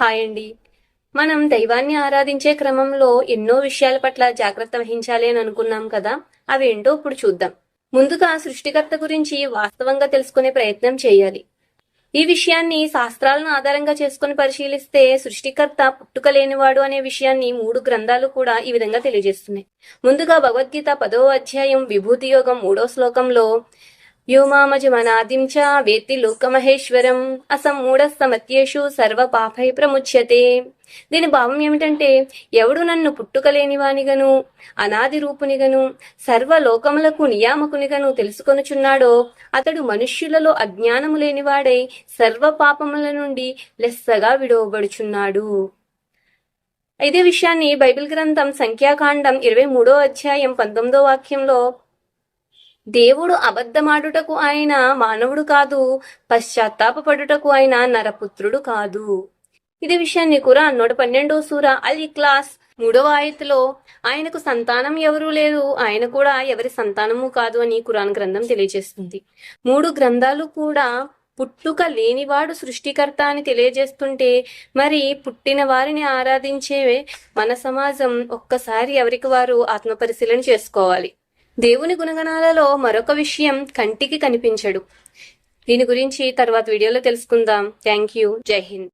Hi అండి మనం దైవాన్ని ఆరాధించే క్రమంలో ఎన్నో విషయాల పట్ల జాగ్రత్త వహించాలి అని అనుకున్నాం కదా అవి ఏంటో ఇప్పుడు చూద్దాం. ముందుగా సృష్టికర్త గురించి వాస్తవంగా తెలుసుకునే ప్రయత్నం చేయాలి. ఈ విషయాన్ని శాస్త్రాలను ఆధారంగా చేసుకుని పరిశీలిస్తే సృష్టికర్త పుట్టుక లేనివాడు అనే విషయాన్ని మూడు గ్రంథాలు కూడా ఈ విధంగా తెలియజేస్తున్నాయి. ముందుగా భగవద్గీత పదో అధ్యాయం విభూతి యోగం మూడో శ్లోకంలో వ్యోమామజమనాదిం చ వేత్తి లోకమహేశ్వరం అసమ్మూఢస్తమత్యేషు సర్వ పాపై ప్రముచ్యతే దీని భావం ఏమిటంటే ఎవడు నన్ను పుట్టుకలేనివానిగను అనాది రూపునిగను సర్వ లోకములకు నియామకునిగను తెలుసుకొనుచున్నాడో అతడు మనుష్యులలో అజ్ఞానము లేనివాడై సర్వ పాపముల నుండి లెస్సగా విడవబడుచున్నాడు. ఇదే విషయాన్ని బైబిల్ గ్రంథం సంఖ్యాకాండం ఇరవై మూడో అధ్యాయం పంతొమ్మిదో వాక్యంలో దేవుడు అబద్ధమాడుటకు ఆయన మానవుడు కాదు పశ్చాత్తాపడుటకు ఆయన నరపుత్రుడు కాదు. ఇది విషయాన్ని కురాన్ నూట పన్నెండో సూర అల్ ఇక్లాస్ మూడవ ఆయతలో ఆయనకు సంతానం ఎవరూ లేదు ఆయన కూడా ఎవరి సంతానము కాదు అని కురాన్ గ్రంథం తెలియజేస్తుంది. మూడు గ్రంథాలు కూడా పుట్టుక లేనివాడు సృష్టికర్త అని తెలియజేస్తుంటే మరి పుట్టిన వారిని ఆరాధించే మన సమాజం ఒక్కసారి ఎవరికి వారు ఆత్మపరిశీలన చేసుకోవాలి? దేవుని గుణగణాలలో మరొక విషయం కంటికి కనిపించడు. దీని గురించి తర్వాత వీడియోలో తెలుసుకుందాం. Thank you. జై హింద్.